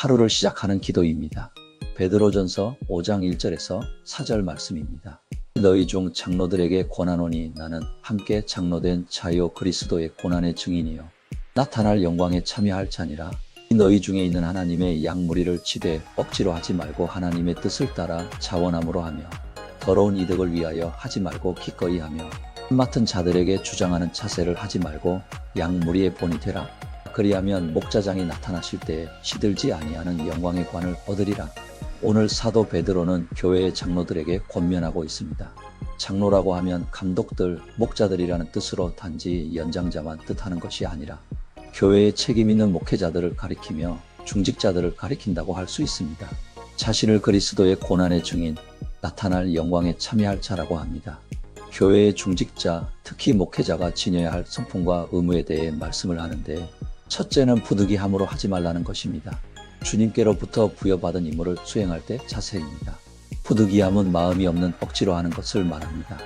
하루를 시작하는 기도입니다. 베드로전서 5장 1절에서 4절 말씀입니다. 너희 중 장로들에게 권하노니 나는 함께 장로된 자요 그리스도의 고난의 증인이요 나타날 영광에 참여할 자니라 너희 중에 있는 하나님의 양무리를 치되 억지로 하지 말고 하나님의 뜻을 따라 자원함으로 하며 더러운 이득을 위하여 하지 말고 기꺼이 하며 맡은 자들에게 주장하는 차세를 하지 말고 양무리의 본이 되라 그리하면 목자장이 나타나실 때에 시들지 아니하는 영광의 관을 얻으리라 오늘 사도 베드로는 교회의 장로들에게 권면하고 있습니다. 장로라고 하면 감독들, 목자들이라는 뜻으로 단지 연장자만 뜻하는 것이 아니라 교회에 책임 있는 목회자들을 가리키며 중직자들을 가리킨다고 할 수 있습니다. 자신을 그리스도의 고난의 증인, 나타날 영광에 참여할 자라고 합니다. 교회의 중직자, 특히 목회자가 지녀야 할 성품과 의무에 대해 말씀을 하는데 첫째는 부득이함으로 하지 말라는 것입니다. 주님께로부터 부여받은 임무를 수행할 때 자세입니다. 부득이함은 마음이 없는 억지로 하는 것을 말합니다.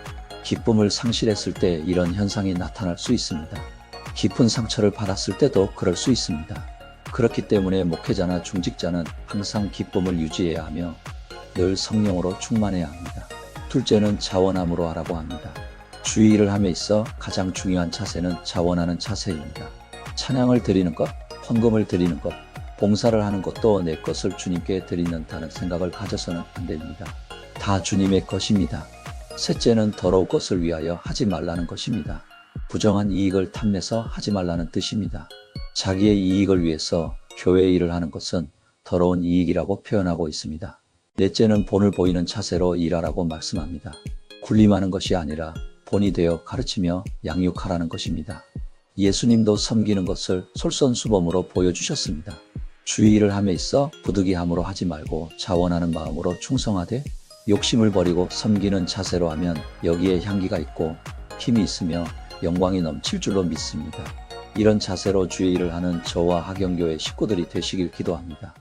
기쁨을 상실했을 때 이런 현상이 나타날 수 있습니다. 깊은 상처를 받았을 때도 그럴 수 있습니다. 그렇기 때문에 목회자나 중직자는 항상 기쁨을 유지해야 하며 늘 성령으로 충만해야 합니다. 둘째는 자원함으로 하라고 합니다. 주의를 함에 있어 가장 중요한 차세는 자원하는 차세입니다. 찬양을 드리는 것, 헌금을 드리는 것, 봉사를 하는 것도 내 것을 주님께 드리는다는 생각을 가져서는 안 됩니다. 다 주님의 것입니다. 셋째는 더러울 것을 위하여 하지 말라는 것입니다. 부정한 이익을 탐내서 하지 말라는 뜻입니다. 자기의 이익을 위해서 교회 일을 하는 것은 더러운 이익이라고 표현하고 있습니다. 넷째는 본을 보이는 차세로 일하라고 말씀합니다. 군림하는 것이 아니라 본이 되어 가르치며 양육하라는 것입니다. 예수님도 섬기는 것을 솔선수범으로 보여주셨습니다. 주의를 함에 있어 부득이함으로 하지 말고 자원하는 마음으로 충성하되 욕심을 버리고 섬기는 자세로 하면 여기에 향기가 있고 힘이 있으며 영광이 넘칠 줄로 믿습니다. 이런 자세로 주의 일을 하는 저와 하경교회 식구들이 되시길 기도합니다.